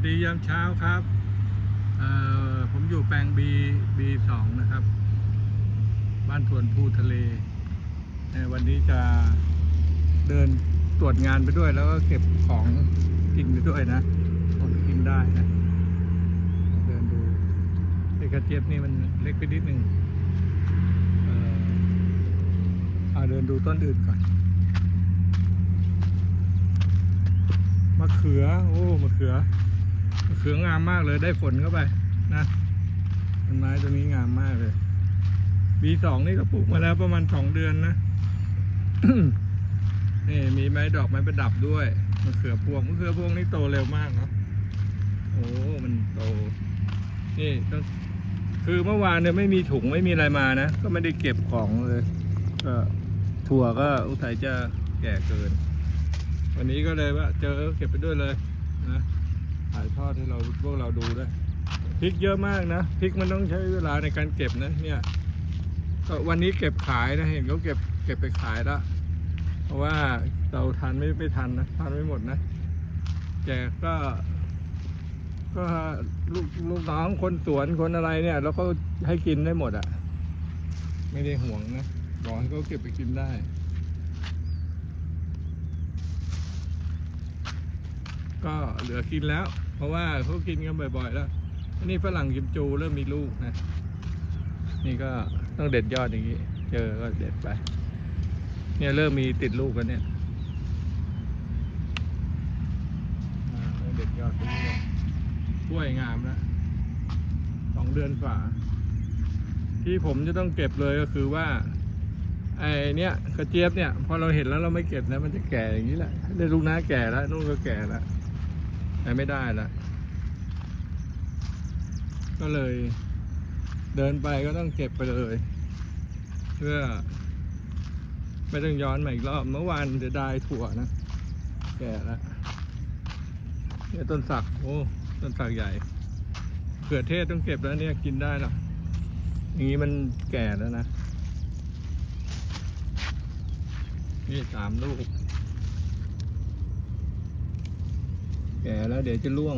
สดียามเช้าครับผมอยู่แปลง B B สองนะครับ บ้านทวนภูทะเลในวันนี้จะเดินตรวจงานไปด้วยแล้วก็เก็บของกินไปด้วยนะของกินได้นะ เดินดูไอ้กระเจี๊ยบนี่มันเล็กไปนิดนึงเอ่อเอาเดินดูต้นอื่นก่อนมะเขือ โอ้มะเขือ ขืองามมากเลยได้ฝนเข้าไปนะต้นไม้ตัวนี้งามมากเลยปีสองนี่ก็ปลูกมาแล้วประมาณสองเดือนนะนี่มีไม้ดอกไม้ประดับด้วยมะเขือพวงมะเขือพวงนี่โตเร็วมากเนาะโอ้มันโต นี่ต้องคือเมื่อวานเนี่ยไม่มีถุงไม่มีอะไรมานะก็ไม่ได้เก็บของเลยก็ถั่วก็อุทัยจะแก่เกิน วันนี้ก็เลยว่าเจอเก็บไปด้วยเลยนะ ถ่ายทอดให้เราพวกเราดูด้วยพริกเยอะมากนะพริกมันต้องใช้เวลาในการเก็บนะเนี่ยก็วันนี้เก็บขายนะเห็นเขาเก็บเก็บไปขายแล้วเพราะว่าเราทานไม่ไม่ทันนะทานไม่หมดนะแจกก็ ก็ลูกลูกน้องคนสวนคนอะไรเนี่ยแล้วก็ให้กินได้หมดอะ่ะ ไม่ได้ห่วงนะบอกให้เขาเก็บไปกินได้ก็เหลือกินแล้ว เพราะว่าเขากินกันบ่อยๆแล้วอันนี้ฝรั่งกิมจูเริ่มมีลูกนะนี่ก็ต้องเด็ดยอดอย่างนี้ เจอก็เด็ดไป เนี่ยเริ่มมีติดลูกกันเนี่ยอ่าต้องเด็ดยอดไปเรื่อยกล้วยงามแล้วสองเดือนฝ่า ที่ผมจะต้องเก็บเลยก็คือว่าไอ้เนี่ยกระเจี๊ยบเนี่ยพอเราเห็นแล้วเราไม่เก็บนะมันจะแก่อย่างนี้แหละได้ลูกน้าแก่แล้วนู่นก็แก่แล้ว ไม่ได้ละก็เลย เดินไปก็ต้องเก็บไปเลย เพื่อ ไม่ต้องย้อนมาอีกรอบเมื่อวานเดี๋ยวได้ถั่วนะแก่แล้วเนี่ยต้นสักโอ้ต้นสักใหญ่เขือเทศต้องเก็บแล้วเนี่ยกินได้หรออย่างนี้มันแก่แล้วนะ นี่สามลูก ก่แล้วเดี๋ยวจะร่วง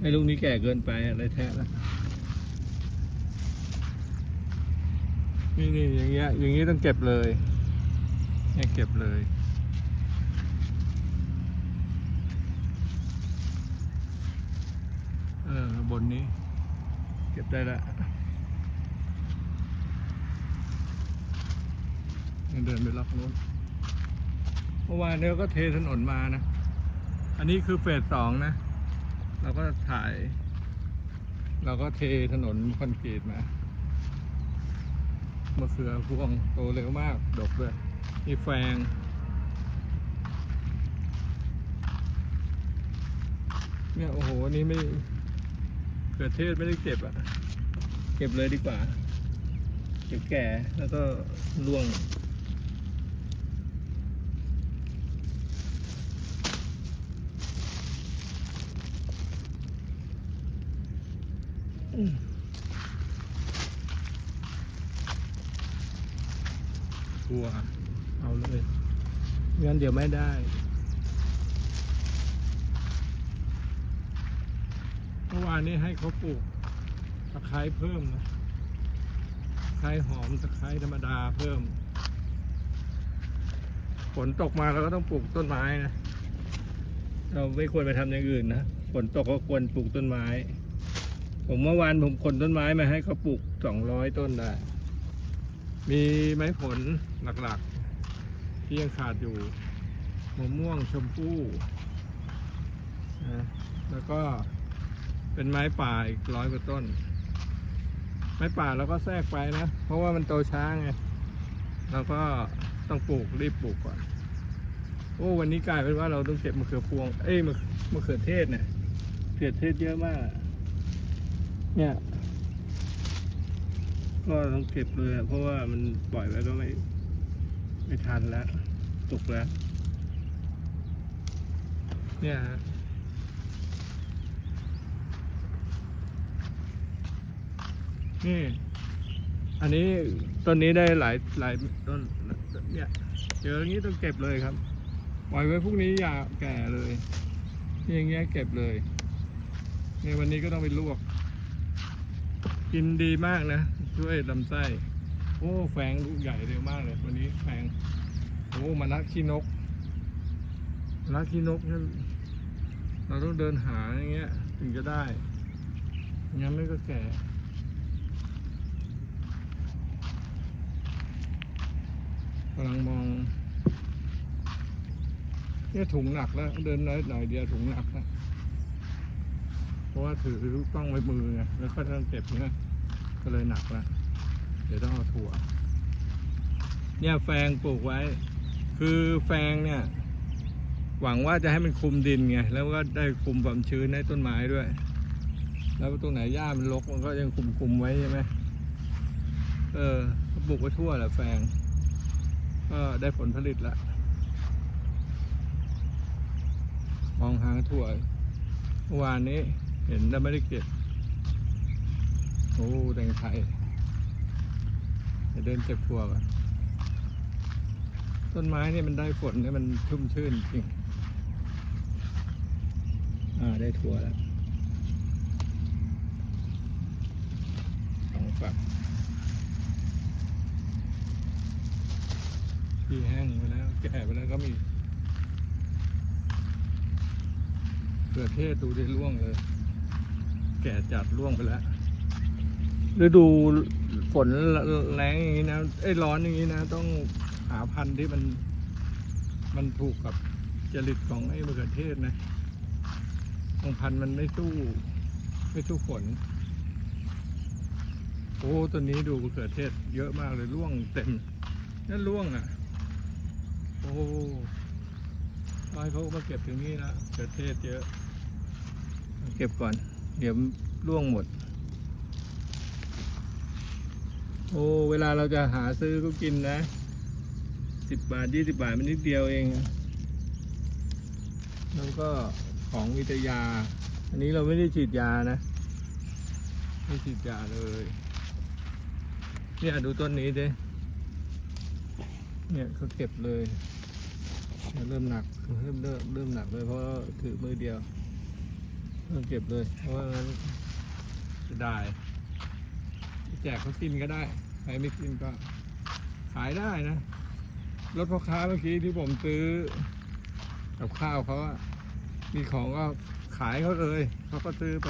ไอ้ลูกนี้แก่เกินไปอะไรแท้แล้วนี่นี่อย่างเงี้ยอย่างงี้ต้องเก็บเลยเนี่ยเก็บเลยเออบนนี้ เก็บได้ล้วเดินไปล็อกนู้นเมื่อวานเนี่ยก็เทถนนมานะ อันนี้คือเฟสสองนะ เราก็ถ่าย เราก็เทถนนคอนกรีตมามะเขือพวงโตเร็วมาก ดกด้วย มีแฟง เนี่ยโอ้โหอันนี่ไม่เขือเทศไม่ได้เก็บอะเก็บเลยดีกว่าเดี๋ยวแก่แล้วก็ร่วง กลัว เอาเลยงั้นเดี๋ยวไม่ได้เมื่อวานนี้ให้เขาปลูกตะไคร้เพิ่มนะตะไคร้หอมตะไคร้ธรรมดาเพิ่ม ฝนตกมาเราก็ต้องปลูกต้นไม้นะ เราไม่ควรไปทำอย่างอื่นนะ ฝนตกก็ควรปลูกต้นไม้ ผมเมื่อวานผมขนต้นไม้มาให้เขาปลูกสองร้อยต้นได้ มีไม้ผลหลักๆ ที่ยังขาดอยู่มะม่วงชมพู่นะแล้วก็เป็นไม้ป่าอีกร้อยกว่าต้น ไม้ป่าเราก็แทรกไปนะ เพราะว่ามันโตช้าไงเราก็ต้องปลูกรีบปลูกก่อน โอ้วันนี้กลายเป็นว่าเราต้องเก็บมะเขือพวง เอ้ยมะมะเขือเทศเนี่ยเขือเทศเยอะมาก เนี่ย ก็ต้องเก็บเลยเพราะว่ามันปล่อยไว้ก็ไม่ ไม่ทันแล้วตกแล้ว เนี่ยนี่อันนี้ต้นนี้ได้หลายหลายต้นเนี่ยเจออย่างนี้ต้องเก็บเลยครับปล่อยไว้พวกนี้อย่าแก่เลยอย่างเงี้ยเก็บเลยในวันนี้ก็ต้องไปลวก กินดีมากนะ ช่วยลำไส้ โอ้แฟงลูกใหญ่เร็วมากเลยวันนี้แฟงโอ้มานักขี้นกมานักขี้นกเนี่ยเราต้องเดินหาอย่างเงี้ย ถึงจะได้งั้นไม่ก็แก่กำลังมองเนี่ยถุงหนักแล้ว เดินน้อยหน่อยเดียวถุงหนักแล้ว ราะว่าถือลูกต้องไว้มือไงแล้วก็ต้องเก็บเนี่ยก็เลยหนักล้วเดี๋ยวต้องเอาถั่ว เนี่ยแฟงปลูกไว้ คือแฟงเนี่ย หวังว่าจะให้มันคุมดินไงแล้วก็ได้คุมความชื้นให้ต้นไม้ด้วย แล้วตรงไหนหญ้ามันรกมันก็ยังคุมคุมไว้ใช่ไหมเออปลูกไว้ทั่วแหละแฟงก็ได้ผลผลิตละมองหาถั่วเมื่อวานนี้ เห็นแต่ไม่ได้เก็บ โอ้แตงไทยจะเดินเก็บถั่วกอนต้นไม้เนี่ยมันได้ฝนเนี่ยมันชุ่มชื่นจริง อ่าได้ถั่วแล้วสองฝักที่แห้งไปแล้ว แก่ไปแล้วก็มีเกลือเทศดูได้ร่วงเลย แก่จัดร่วงไปแล้วฤดูฝนแรงอย่างนี้นะไอ้ร้อนอย่างนี้นะ ต้องหาพันธุ์ที่มัน มันถูกกับจริตของไอ้มะเขือเทศนะบางพันธุ์มันไม่สู้ไม่สู้ฝนโอ้ตัวนี้ดูมะเขือเทศ เยอะมากเลยร่วงเต็มนั่นร่วงอะ โอ้ร้อยเขาก็มาเก็บถึงนี่นะมะเขือเทศเยอะ เก็บก่อน เดี๋ยวร่วงหมด โอ้เวลาเราจะหาซื้อก็กินนะสิบบาทยี่สิบาทมันนิดเดียวเองแล้วก็ของวิทยา อันนี้เราไม่ได้ฉีดยานะ ไม่ฉีดยาเลยเนี่ยดูต้นนี้ดิเนี่ยเขาเก็บเลยเนี่ยเริ่มหนักเริ่มเริ่มเริ่มหนักเลยเพราะถือมือเดียว เริ่มเก็บเลย เพราะว่างั้นจะได้ แจกเขากินก็ได้ ใครไม่กินก็ขายได้นะ รถพ่อค้าเมื่อกี้ที่ผมซื้อ กับข้าวเขาอะมีของก็ขายเขาเลย เขาก็ซื้อไป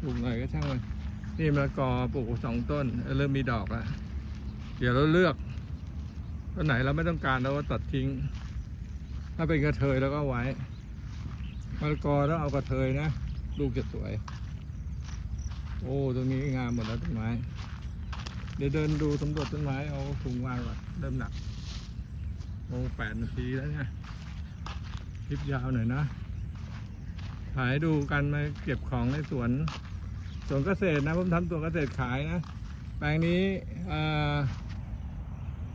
ปลูกหน่อยก็ช่างมัน นี่มะละกอปลูกสองต้น เริ่มมีดอกแล้วเดี๋ยวเราเลือกต้นไหนเราไม่ต้องการเราก็ตัดทิ้ง ถ้าเป็นกระเทยแล้วก็ไว้ มะละกอต้องเอากระเทยนะ ลูกจะสวย โอ้ตรงนี้งามหมดแล้วต้นไม้ เดี๋ยวเดินดูสำรวจต้นไม้เอาถุงวางก่อนเริ่มหนักโอ้แปดนาทีแล้วเนี่ยคลิปยาวหน่อยนะ ถ่ายดูกันมาเก็บของในสวนสวนเกษตรนะผมทำสวนเกษตรขายนะ แปลงนี้อ่า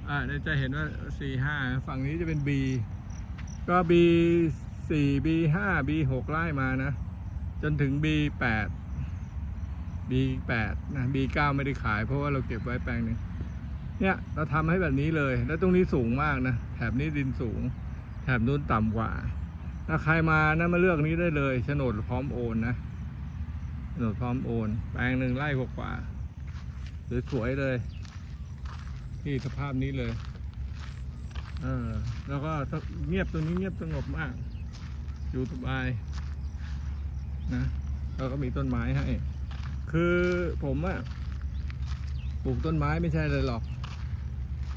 อ่าจะเห็นว่าสี่ห้าฝั่งนี้จะเป็นบีก็บี B4 B5 B6 ไล่มานะ จนถึง B8 B8 นะ B9 ไม่ได้ขายเพราะว่าเราเก็บไว้แปลงนึงเนี่ยเราทำให้แบบนี้เลย แล้วตรงนี้สูงมากนะ แถบนี้ดินสูง แถบนู้นต่ำกว่าถ้าใครมานะมาเลือกนี้ได้เลยโฉนดพร้อมโอนนะโฉนดพร้อมโอน แปลงหนึ่งไล่กว่าหรือสวยเลย ที่สภาพนี้เลย เออ แล้วก็เงียบตรงนี้เงียบสงบมาก อยู่สบายนะแล้วก็มีต้นไม้ให้ คือผมอะปลูกต้นไม้ไม่ใช่เลยหรอก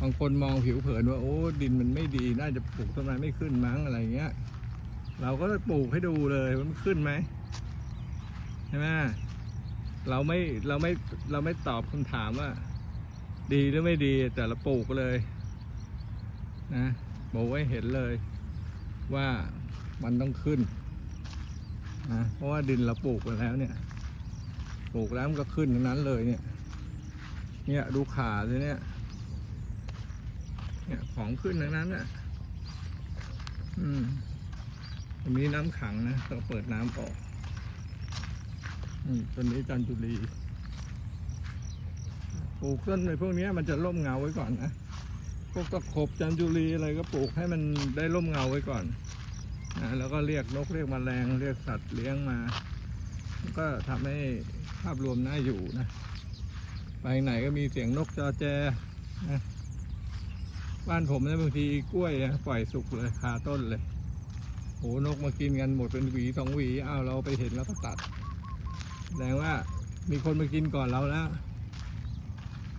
บางคนมองผิวเผินว่าโอ้ดินมันไม่ดี น่าจะปลูกต้นไม้ไม่ขึ้นมั้งอะไรเงี้ย เราก็ปลูกให้ดูเลยว่ามันขึ้นไหมใช่ไหมเราไม่เราไม่เราไม่ตอบคำถามว่า ดีหรือไม่ดีแต่เราปลูกเลยนะบอกไว้เห็นเลยว่า มันต้องขึ้นนะเพราะว่าดินเราปลูกไปแล้วเนี่ย ปลูกแล้วมันก็ขึ้นทั้งนั้นเลยเนี่ย เนี่ยดูขาเลยเนี่ย เนี่ยของขึ้นทั้งนั้นน่ะ อืมตรงนี้น้ำขังนะต้องเปิดน้ำออกอืมต้นนี้จันจุลีปลูกต้นในพวกนี้มันจะร่มเงาไว้ก่อนนะพวกตะขบจันจุลีอะไรก็ปลูกให้มันได้ร่มเงาไว้ก่อน นะแล้วก็เรียกนกเรียกแมลงเรียกสัตว์เลี้ยงมา ก็ทำให้ภาพรวมน่าอยู่นะไปไหนก็มีเสียงนกจอแจนะบ้านผมเนี่ยบางทีกล้วยนะปล่อยสุกเลยคาต้นเลยโหนกมากินกันหมดเป็นหวีสองหวีอ้าวเราไปเห็นแล้วก็ตัดแสดงว่ามีคนมากินก่อนเราแล้ว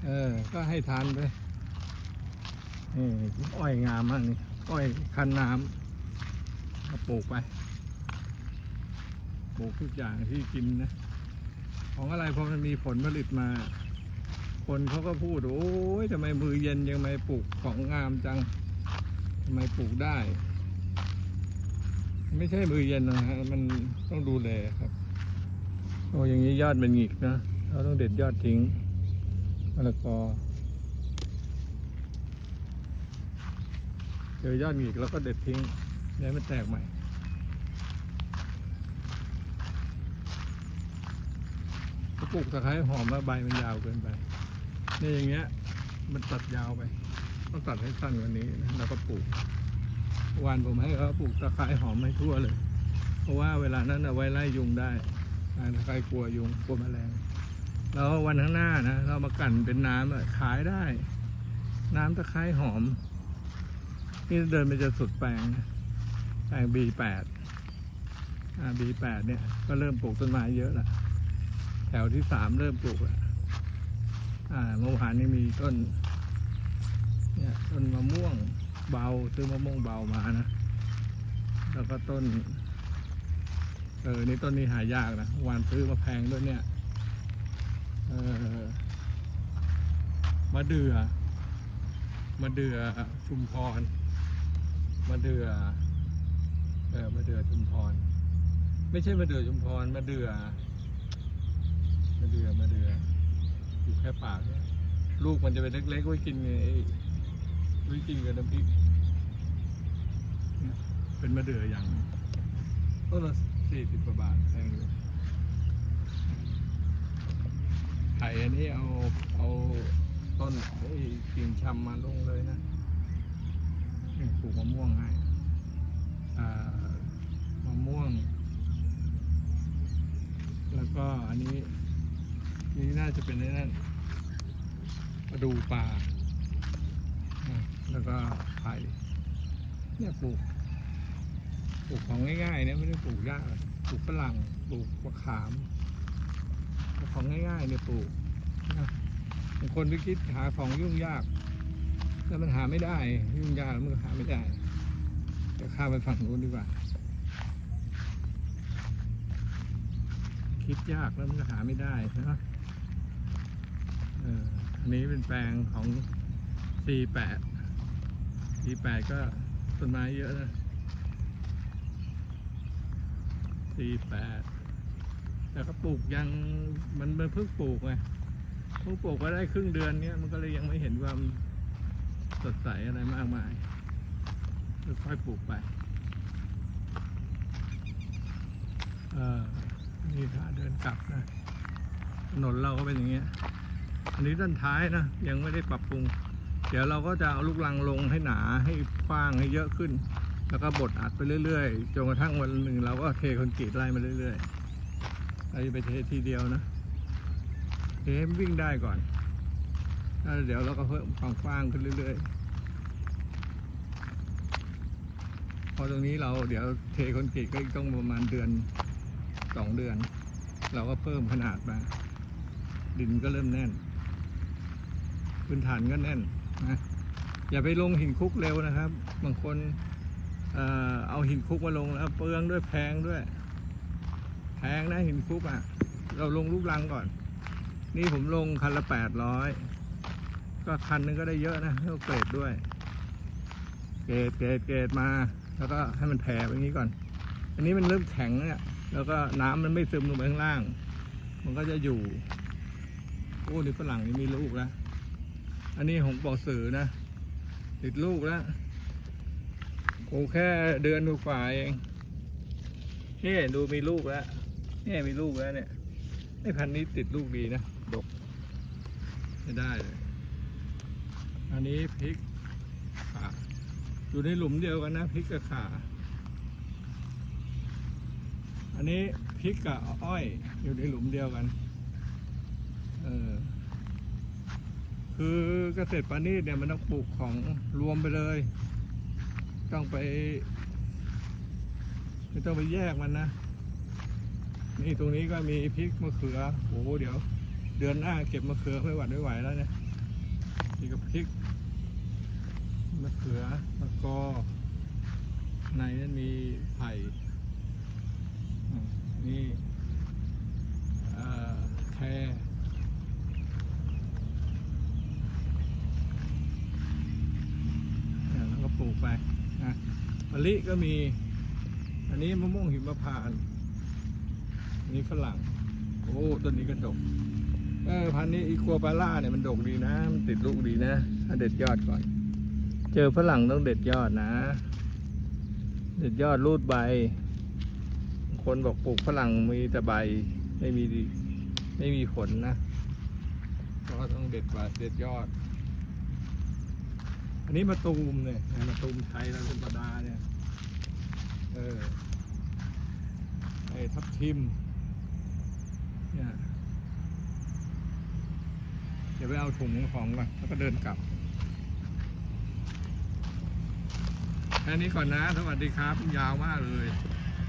เออ ก็ให้ทานไปนี่อ้อยงามมากนี่อ้อยคันน้ำ ก็ปลูกไป ปลูกทุกอย่างที่กินนะ ของอะไรพอมันมีผลผลิตมา คนเขาก็พูด โอ้ยทำไมมือเย็นยังไม่ปลูกของงามจังทำไมปลูกได้ ไม่ใช่มือเย็นนะฮะ มันต้องดูแลครับ โอ้อย่างนี้ยอดมันหงิกนะ เราต้องเด็ดยอดทิ้งมะละกอเจอยอดหงิกแล้วก็เด็ดทิ้ง แล้วมันแตกใหม่ปลูกตะไคร้หอมแล้วใบมันยาวเกินไปนี่อย่างเงี้ย มันตัดยาวไป ต้องตัดให้สั้นกว่านี้นะแล้วก็ปลูกวานผมให้เขาปลูกตะไคร้หอมให้ทั่วเลย เพราะว่าเวลานั้นเอาไว้ไล่ยุงได้ตะไคร้กลัวยุงกลัวแมลงแล้ววันข้างหน้านะเรามากั่นเป็นน้ำขายได้ น้ำตะไคร้หอม นี่เดินไปจะสุดแปลงนะ ลง B8 อ่า B8 เนี่ยก็เริ่มปลูกต้นไม้เยอะละแถวที่สามเริ่มปลูกล้วอ่าเมื่อวานนี้มีต้น เนี่ยต้นมะม่วงเบาซื้อมะม่วงเบามานะ แล้วก็ต้น เออนี่ต้นนี้หายากนะวานซื้อมาแพงด้วยเนี่ย เออมะเดือ่อมะเดือชุมพรมะเดือ เออมะเดือชุมพร ไม่ใช่มะเดือชุมพรมะเดือมะเดือมะเดืออยู่แค่ปากเนี่ยลูกมันจะเป็นเล็กๆไว้กินไงไว้กินกับน้ำพริกเนี่เป็นมะเดืออย่างต้นละสี่สิบกว่าบาทแพงอยู่ไข่อันนี้เอาเอาต้นไอ้กิ่งชำมาลงเลยนะปลูกมะม่วงให้ มะม่วง แล้วก็อันนี้นี่น่าจะเป็นนั่นกระดูปลาแล้วก็ไผ่เนี่ยปลูกปลูกของง่ายๆเนี่ยไม่ได้ปลูกยากปลูกฝรั่งปลูกมะขาม ของง่ายๆเนี่ยปลูกบางคนไปคิดหาของยุ่งยาก แล้วมันหาไม่ได้ ยุ่งยากแล้วมันหาไม่ได้ เดี๋ยวข้ามไปฝั่งนู้นดีกว่า คิดยากแล้วมันก็หาไม่ได้นะเอออันนี้เป็นแปลงของ C8 C8 ก็ต้นไม้เยอะนะ C8 แต่ก็ปลูกยังมันมันเพิ่งปลูกไงเพิ่งปลูกก็ได้ครึ่งเดือนเนี้ยมันก็เลยยังไม่เห็นความสดใสอะไรมากมาย ค่อยๆปลูกไปเออนี่ถ้าเดินกลับนะถนนเราก็เป็นอย่างเงี้ย อันนี้ด้านท้ายนะยังไม่ได้ปรับปรุง เดี๋ยวเราก็จะเอาลูกลังลงให้หนาให้กว้างให้เยอะขึ้น แล้วก็บดอัดไปเรื่อยๆจนกระทั่งวันหนึ่งเราก็เทคอนกรีตไล่มาเรื่อยๆเราจะไปเททีเดียวนะเทให้มันวิ่งได้ก่อนแล้วเดี๋ยวเราก็เพิ่มความกว้างขึ้นเรื่อยๆ พอตรงนี้เราเดี๋ยวเทคอนกรีตก็ต้องประมาณเดือนสองเดือน เราก็เพิ่มขนาดมา ดินก็เริ่มแน่น พื้นฐานก็แน่นนะอย่าไปลงหินคุกเร็วนะครับ บางคนเอาหินคุกมาลงแล้วเปลืองด้วยแพงด้วย แพงนะหินคุกอะ เราลงลูกรังก่อน นี่ผมลงคันละแปดร้อยก็คันนึงก็ได้เยอะนะแล้วเกรดด้วย เกรดเกรดเกรดมา แล้วก็ให้มันแผ่ไปอย่างนี้ก่อน อันนี้มันเริ่มแข็งเนี่ย แล้วก็น้ำมันไม่ซึมลงไปข้างล่าง มันก็จะอยู่ โอ้นี่ฝรั่งนี่มีลูกแล้ว อันนี้ของปอสือนะ ติดลูกแล้วโอ้แค่เดือนกว่าเองนี่ดูมีลูกแล้วนี่มีลูกแล้วเนี่ยไอ้พันธุ์นี้ติดลูกดีนะดกไม่ได้เลย อันนี้พริก อยู่ในหลุมเดียวกันนะพริกกับข่า อันนี้พริกกับอ้อยอยู่ในหลุมเดียวกัน เออ คือเกษตรปานีเนี่ยมันต้องปลูกของรวมไปเลย ต้องไป ไม่ต้องไปแยกมันนะ นี่ตรงนี้ก็มีพริกมะเขือ โอ้โหเดี๋ยว เดือนหน้าเก็บมะเขือไม่หวัดไม่ไหวแล้วเนี่ยนี่ก็พริก มะเขือมะกอในนั้นมีไผ่นี่แครอ่แล้วก็ปลูกไปอะมะลิก็มี อันนี้มะม่วงหิมพานต์อันนี้ฝรั่ง โอ้ต้นนี้ก็ดกเออพันนี้อีกัวปาล่าเนี่ยมันดกดีนะ มันติดลูกดีนะเอาเด็ดยอดก่อน เจอฝรั่งต้องเด็ดยอดนะ เด็ดยอดรูดใบ คนบอกปลูกฝรั่งมีแต่ใบไม่มีดีไม่มีผลนะก็ต้องเด็ดใบเด็ดยอด อันนี้มาตูมเนี่ยมาตูมไทยเราเป็นประดาเนี่ย เออไอ้ทับทิมเนี่ยเดี๋ยวไปเอาถุงของก่อนแล้วก็เดินกลับ แค่นี้ก่อนนะ สวัสดีครับยาวมากเลย